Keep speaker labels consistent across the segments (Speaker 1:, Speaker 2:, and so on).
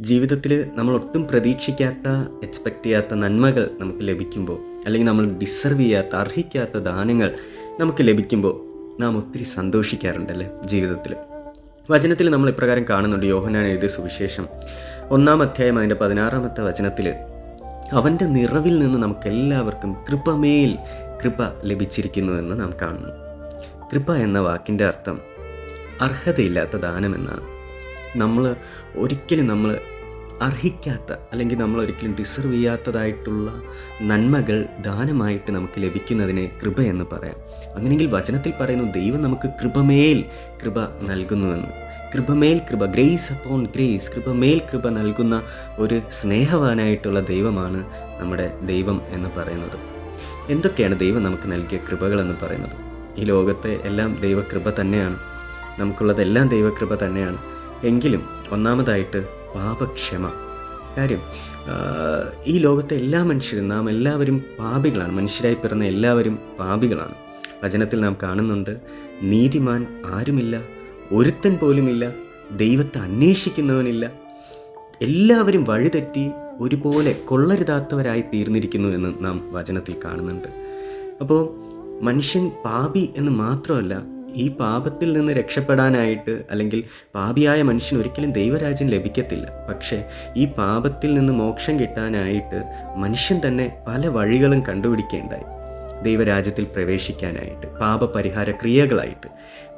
Speaker 1: ജീവിതത്തിൽ നമ്മൾ ഒട്ടും പ്രതീക്ഷിക്കാത്ത എക്സ്പെക്റ്റ് ചെയ്യാത്ത നന്മകൾ നമുക്ക് ലഭിക്കുമ്പോൾ അല്ലെങ്കിൽ നമ്മൾ ഡിസർവ് ചെയ്യാത്ത അർഹിക്കാത്ത ദാനങ്ങൾ നമുക്ക് ലഭിക്കുമ്പോൾ നാം ഒത്തിരി സന്തോഷിക്കാറുണ്ടല്ലേ ജീവിതത്തിൽ വചനത്തിൽ നമ്മൾ ഇപ്രകാരം കാണുന്നുണ്ട്. യോഹനാൻ എഴുതിയ സുവിശേഷം ഒന്നാം അധ്യായം അതിന്റെ പതിനാറാമത്തെ വചനത്തിൽ അവന്റെ നിറവിൽ നിന്ന് നമുക്കെല്ലാവർക്കും കൃപമേൽ കൃപ ലഭിച്ചിരിക്കുന്നു എന്ന് നാം കാണുന്നു. കൃപ എന്ന വാക്കിന്റെ അർത്ഥം അർഹതയില്ലാത്ത ദാനം എന്നാണ് നമ്മൾ ഒരിക്കലും നമ്മൾ അർഹിക്കാത്ത അല്ലെങ്കിൽ നമ്മൾ ഒരിക്കലും ഡിസർവ് ചെയ്യാത്തതായിട്ടുള്ള നന്മകൾ ദാനമായിട്ട് നമുക്ക് ലഭിക്കുന്നതിനെ കൃപ എന്ന് പറയാം. അങ്ങനെയെങ്കിൽ വചനത്തിൽ പറയുന്നു ദൈവം നമുക്ക് കൃപമേൽ കൃപ നൽകുന്നുവെന്ന്. കൃപമേൽ കൃപ ഗ്രേസ് അപ്പോൺ ഗ്രേസ് കൃപമേൽ കൃപ നൽകുന്ന ഒരു സ്നേഹവാനായിട്ടുള്ള ദൈവമാണ് നമ്മുടെ ദൈവം എന്ന് പറയുന്നത്. എന്തൊക്കെയാണ് ദൈവം നമുക്ക് നൽകിയ കൃപകളെന്ന് പറയുന്നത്? ഈ ലോകത്തെ എല്ലാം ദൈവകൃപ തന്നെയാണ്. നമുക്കുള്ളതെല്ലാം ദൈവകൃപ തന്നെയാണ്. എങ്കിലും ഒന്നാമതായിട്ട് പാപക്ഷമ. കാര്യം ഈ ലോകത്തെ എല്ലാ മനുഷ്യരും നാം എല്ലാവരും പാപികളാണ്. മനുഷ്യരായി പിറന്ന എല്ലാവരും പാപികളാണ്. വചനത്തിൽ നാം കാണുന്നുണ്ട് നീതിമാൻ ആരുമില്ല ഒരുത്തൻ പോലുമില്ല ദൈവത്തെ അന്വേഷിക്കുന്നവനില്ല. എല്ലാവരും വഴിതെറ്റി ഒരുപോലെ കൊള്ളരുതാത്തവരായി തീർന്നിരിക്കുന്നു എന്ന് നാം വചനത്തിൽ കാണുന്നുണ്ട്. അപ്പോൾ മനുഷ്യൻ പാപി എന്ന് മാത്രമല്ല ഈ പാപത്തിൽ നിന്ന് രക്ഷപ്പെടാനായിട്ട് അല്ലെങ്കിൽ പാപിയായ മനുഷ്യൻ ഒരിക്കലും ദൈവരാജ്യം ലഭിക്കത്തില്ല. പക്ഷേ ഈ പാപത്തിൽ നിന്ന് മോക്ഷം കിട്ടാനായിട്ട് മനുഷ്യൻ തന്നെ പല വഴികളും കണ്ടുപിടിക്കേണ്ടായി. ദൈവരാജ്യത്തിൽ പ്രവേശിക്കാനായിട്ട് പാപപരിഹാര ക്രിയകളായിട്ട്.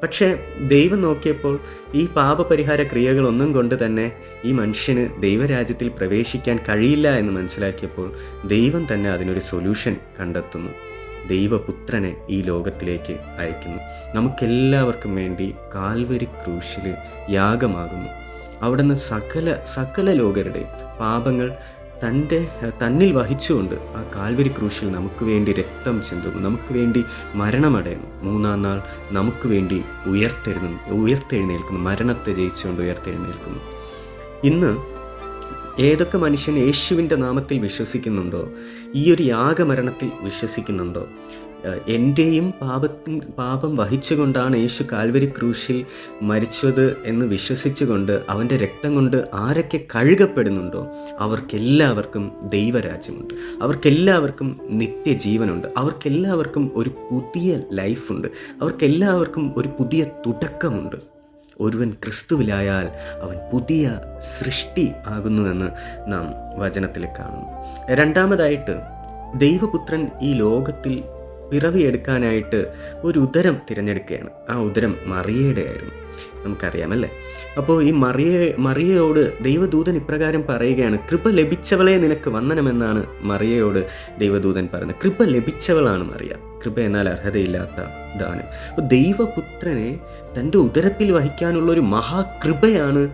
Speaker 1: പക്ഷേ ദൈവം നോക്കിയപ്പോൾ ഈ പാപപരിഹാര ക്രിയകളൊന്നും കൊണ്ട് തന്നെ ഈ മനുഷ്യന് ദൈവരാജ്യത്തിൽ പ്രവേശിക്കാൻ കഴിയില്ല എന്ന് മനസ്സിലാക്കിയപ്പോൾ ദൈവം തന്നെ അതിനൊരു സൊല്യൂഷൻ കണ്ടെത്തുന്നു. ദൈവപുത്രനെ ഈ ലോകത്തിലേക്ക് അയക്കുന്നു. നമുക്കെല്ലാവർക്കും വേണ്ടി കാൽവരി ക്രൂശിൽ യാഗമാകുന്നു. അവിടുന്ന് സകല സകല ലോകരുടെ പാപങ്ങൾ തന്റെ തന്നിൽ വഹിച്ചുകൊണ്ട് ആ കാൽവരി ക്രൂശിൽ നമുക്ക് വേണ്ടി രക്തം ചിന്തുന്നു. നമുക്ക് വേണ്ടി മരണമടയുന്നു. മൂന്നാം നാൾ നമുക്ക് വേണ്ടി ഉയർത്തെഴുന്നു ഉയർത്തെഴുന്നേൽക്കുന്നു. മരണത്തെ ജയിച്ചുകൊണ്ട് ഉയർത്തെഴുന്നേൽക്കുന്നു. ഇന്ന് ഏതൊക്കെ മനുഷ്യൻ യേശുവിന്റെ നാമത്തിൽ വിശ്വസിക്കുന്നുണ്ടോ ഈ ഒരു യാഗമരണത്തിൽ വിശ്വസിക്കുന്നുണ്ടോ? എന്റെയും പാപത്തിൻ പാപം വഹിച്ചുകൊണ്ടാണ് യേശു കാൽവരി ക്രൂശിൽ മരിച്ചത് എന്ന് വിശ്വസിച്ചുകൊണ്ട് അവന്റെ രക്തം കൊണ്ട് ആരൊക്കെ കഴുകപ്പെടുന്നുണ്ടോ അവർക്കെല്ലാവർക്കും ദൈവരാജ്യമുണ്ട്. അവർക്കെല്ലാവർക്കും നിത്യജീവനുണ്ട്. അവർക്കെല്ലാവർക്കും ഒരു പുതിയ ലൈഫുണ്ട്. അവർക്കെല്ലാവർക്കും ഒരു പുതിയ തുടക്കമുണ്ട്. ഒരുവൻ ക്രിസ്തുവിലായാൽ അവൻ പുതിയ സൃഷ്ടി ആകുന്നുവെന്ന് നാം വചനത്തിൽ കാണുന്നു. രണ്ടാമതായിട്ട് ദൈവപുത്രൻ ഈ ലോകത്തിൽ പിറവിയെടുക്കാനായിട്ട് ഒരു ഉദരം തിരഞ്ഞെടുക്കുകയാണ്. ആ ഉദരം മറിയയുടെ ആയിരുന്നു നമുക്കറിയാമല്ലേ? അപ്പോൾ ഈ മറിയ മറിയയോട് ദൈവദൂതൻ ഇപ്രകാരം പറയുകയാണ് കൃപ ലഭിച്ചവളെ നിനക്ക് വന്ദനമെന്നാണ് മറിയയോട് ദൈവദൂതൻ പറയുന്നത്. കൃപ ലഭിച്ചവളാണ് മറിയ. കൃപ എന്നാൽ അർഹതയില്ലാത്ത ദാനം. അപ്പോൾ ദൈവപുത്രനെ തന്റെ ഉദരത്തിൽ വഹിക്കാനുള്ള ഒരു മഹാകൃപയാണ്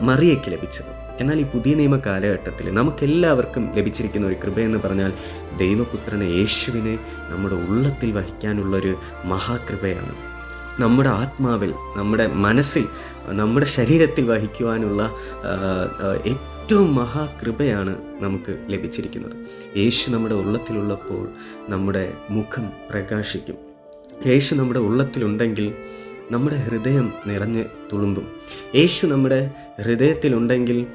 Speaker 1: മറിയയ്ക്ക് ലഭിച്ചത്. എന്നാൽ ഈ പുതിയ നിയമ കാലഘട്ടത്തിൽ നമുക്കെല്ലാവർക്കും ലഭിച്ചിരിക്കുന്ന ഒരു കൃപയെന്ന് പറഞ്ഞാൽ ദൈവപുത്രനെ യേശുവിനെ നമ്മുടെ ഉള്ളത്തിൽ വഹിക്കാനുള്ളൊരു മഹാകൃപയാണ്. നമ്മുടെ ആത്മാവിൽ നമ്മുടെ മനസ്സിൽ നമ്മുടെ ശരീരത്തിൽ വഹിക്കുവാനുള്ള ഏറ്റവും മഹാകൃപയാണ് നമുക്ക് ലഭിച്ചിരിക്കുന്നത്. യേശു നമ്മുടെ ഉള്ളത്തിലുള്ളപ്പോൾ നമ്മുടെ മുഖം പ്രകാശിക്കും. യേശു നമ്മുടെ ഉള്ളത്തിലുണ്ടെങ്കിൽ നമ്മുടെ ഹൃദയം നിറഞ്ഞ് തുളുമ്പും. യേശു നമ്മുടെ ഹൃദയത്തിലുണ്ടെങ്കിൽ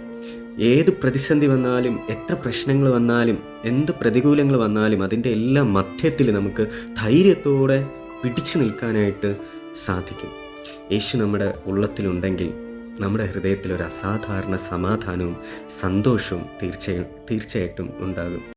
Speaker 1: ഏത് പ്രതിസന്ധി വന്നാലും എത്ര പ്രശ്നങ്ങൾ വന്നാലും എന്ത് പ്രതികൂലങ്ങൾ വന്നാലും അതിന്റെ എല്ലാ മധ്യത്തിൽ നമുക്ക് ധൈര്യത്തോടെ പിടിച്ചു നിൽക്കാനായിട്ട് സാധിക്കും. യേശു നമ്മുടെ ഉള്ളത്തിലുണ്ടെങ്കിൽ നമ്മുടെ ഹൃദയത്തിൽ ഒരു അസാധാരണ സമാധാനവും സന്തോഷവും തീർച്ചയായും തീർച്ചയായിട്ടും ഉണ്ടാകും.